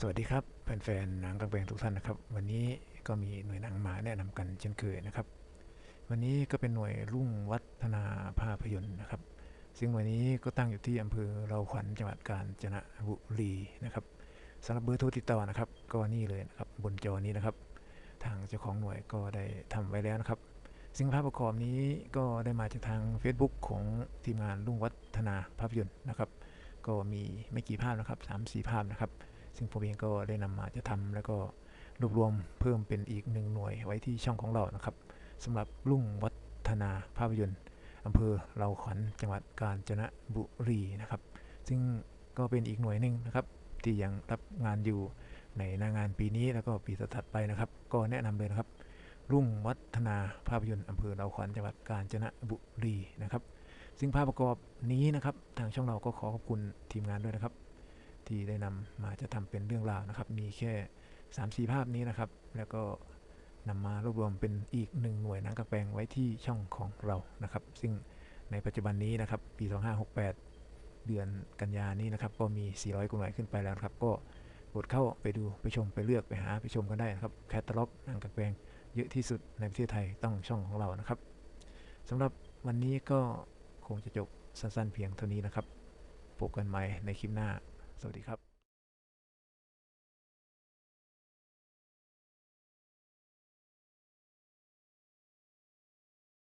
สวัสดีครับแฟนๆหนังกลางแปลงทุกท่านนะครับ วันนี้ก็มีหน่วยหนังมาแนะนำกันเช่นเคยนะครับ วันนี้ก็เป็นหน่วยรุ่งวัฒนาภาพยนตร์นะครับ ซึ่งหน่วยนี้ก็ตั้งอยู่ที่อำเภอเราขวัญจังหวัดกาญจนบุรีนะครับสำหรับเบอร์โทรติดต่อนะครับ ก็นี่เลยนะครับบนจอนี้นะครับ ทางเจ้าของหน่วยก็ได้ทำไว้แล้วนะครับ ซึ่งภาพประกอบนี้ก็ได้มาจากทาง Facebook ของทีมงานรุ่งวัฒนาภาพยนตร์นะครับ ก็มีไม่กี่ภาพนะครับ3 4 ภาพนะครับ ซึ่งผมเองก็ได้นำมาจะทำแล้วก็รวบรวมเพิ่มเป็นอีกหนึ่งหน่วยไว้ที่ช่องของเรานะครับสำหรับรุ่งวัฒนาภาพยนตร์อำเภอเราขวัญจังหวัดกาญจนบุรีนะครับ ซึ่งก็เป็นอีกหน่วยหนึ่งนะครับ ที่ยังรับงานอยู่ในหน้างานปีนี้แล้วก็ปีถัดไปนะครับ ก็แนะนำเลยนะครับ รุ่งวัฒนาภาพยนตร์อำเภอเราขวัญจังหวัดกาญจนบุรีนะครับ ซึ่งภาพประกอบนี้นะครับ ทางช่องเราก็ขอขอบคุณทีมงานด้วยนะครับ ที่ได้นำมาจะทำเป็นเรื่องราวนะครับ มีแค่3 4ภาพนี้นะครับ แล้วก็นำมารวบรวมเป็นอีกหนึ่งหน่วยหนังกระแปลงไว้ที่ช่องของเรานะครับ ซึ่งในปัจจุบันนี้นะครับ ปี 2568 เดือนกันยานี้นะครับ ก็มี 400กว่าหน่วยขึ้นไปแล้วครับ ก็กดเข้าไปดูไปชมไปเลือกไปหาไปชมกันได้นะครับแคตตาล็อกหนังกระแปลง เยอะที่สุดในประเทศไทยต้องช่องของเรานะครับสำหรับวันนี้ก็คงจะจบสั้นๆเพียงเท่านี้นะครับพบกันใหม่ในคลิปหน้า สวัสดีครับ